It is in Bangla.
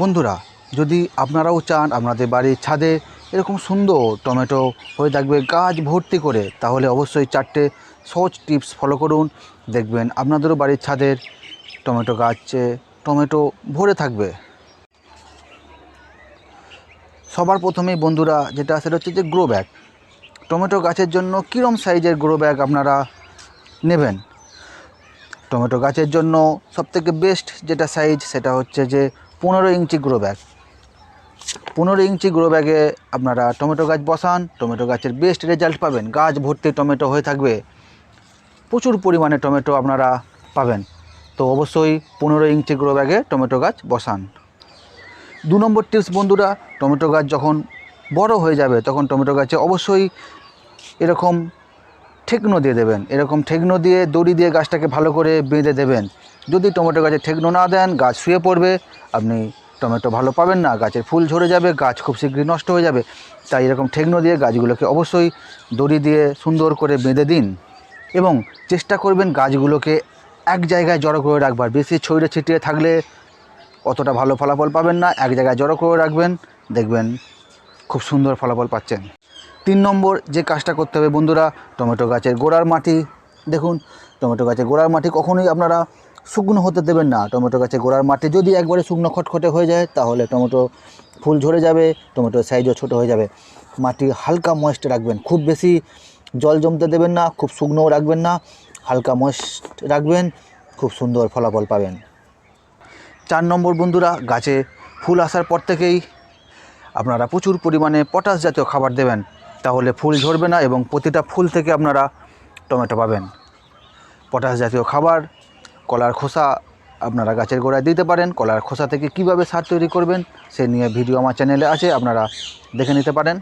বন্ধুরা, যদি আপনারাও চান আপনাদের বাড়ির ছাদে এরকম সুন্দর টমেটো হয়ে থাকবে গাছ ভর্তি করে, তাহলে অবশ্যই চারটে সহজ টিপস ফলো করুন। দেখবেন আপনাদেরও বাড়ির ছাদের টমেটো গাছে টমেটো ভরে থাকবে। সবার প্রথমেই বন্ধুরা যেটা সেটা হচ্ছে যে গ্রো ব্যাগ টমেটো গাছের জন্য কীরম সাইজের গ্রো ব্যাগ আপনারা নেবেন? টমেটো গাছের জন্য সবথেকে বেস্ট যেটা সাইজ সেটা হচ্ছে যে পনেরো ইঞ্চি গ্রো ব্যাগ। পনেরো ইঞ্চি গ্রো ব্যাগে আপনারা টমেটো গাছ বসান, টমেটো গাছের বেস্ট রেজাল্ট পাবেন। গাছ ভর্তি টমেটো হয়ে থাকবে। প্রচুর পরিমাণে টমেটো আপনারা পাবেন। তো অবশ্যই পনেরো ইঞ্চি গ্রো ব্যাগে টমেটো গাছ বসান। দু নম্বর টিপস বন্ধুরা, টমেটো গাছ যখন বড় হয়ে যাবে, তখন টমেটো গাছে অবশ্যই এরকম ঠেকনো দিয়ে দেবেন। এরকম ঠেকনো দিয়ে, দড়ি দিয়ে গাছটাকে ভালো করে বেঁধে দেবেন। যদি টমেটো গাছে ঠেকনো না দেন, গাছ শুয়ে পড়বে। আপনি টমেটো ভালো পাবেন না, গাছের ফুল ঝরে যাবে, গাছ খুব শীঘ্রই নষ্ট হয়ে যাবে। তাই এরকম ঠেকনো দিয়ে গাছগুলোকে অবশ্যই দড়ি দিয়ে সুন্দর করে বেঁধে দিন এবং চেষ্টা করবেন গাছগুলোকে এক জায়গায় জড়ো করে রাখবার। বেশি ছড়িয়ে ছিটিয়ে থাকলে অতটা ভালো ফলাফল পাবেন না, এক জায়গায় জড়ো করে রাখবেন, দেখবেন খুব সুন্দর ফলাফল পাচ্ছেন। তিন নম্বর যে কাজটা করতে হবে বন্ধুরা, টমেটো গাছের গোড়ার মাটি। দেখুন, টমেটো গাছের গোড়ার মাটি কখনোই আপনারা শুকনো হতে দেবেন না। টমেটো গাছে গোড়ার মাটি যদি একবারে শুকনো খটখটে হয়ে যায়, তাহলে টমেটো ফুল ঝরে যাবে টমেটোর সাইজও ছোটো হয়ে যাবে। মাটি হালকা ময়েস্ট রাখবেন। খুব বেশি জল জমতে দেবেন না, খুব শুকনোও রাখবেন না, হালকা ময়েস্ট রাখবেন, খুব সুন্দর ফলাফল পাবেন। চার নম্বর বন্ধুরা, গাছে ফুল আসার পর থেকেই আপনারা প্রচুর পরিমাণে পটাশ জাতীয় খাবার দেবেন। তাহলে ফুল ঝরবে না এবং প্রতিটা ফুল থেকে আপনারা টমেটো পাবেন। পটাশ জাতীয় খাবার কলার খোসা আপনারা গাছের গোড়ায় দিতে পারেন। কলার খোসা থেকে কীভাবে সার তৈরি করবেন, সে নিয়ে ভিডিও আমার চ্যানেলে আছে, আপনারা দেখে নিতে পারেন।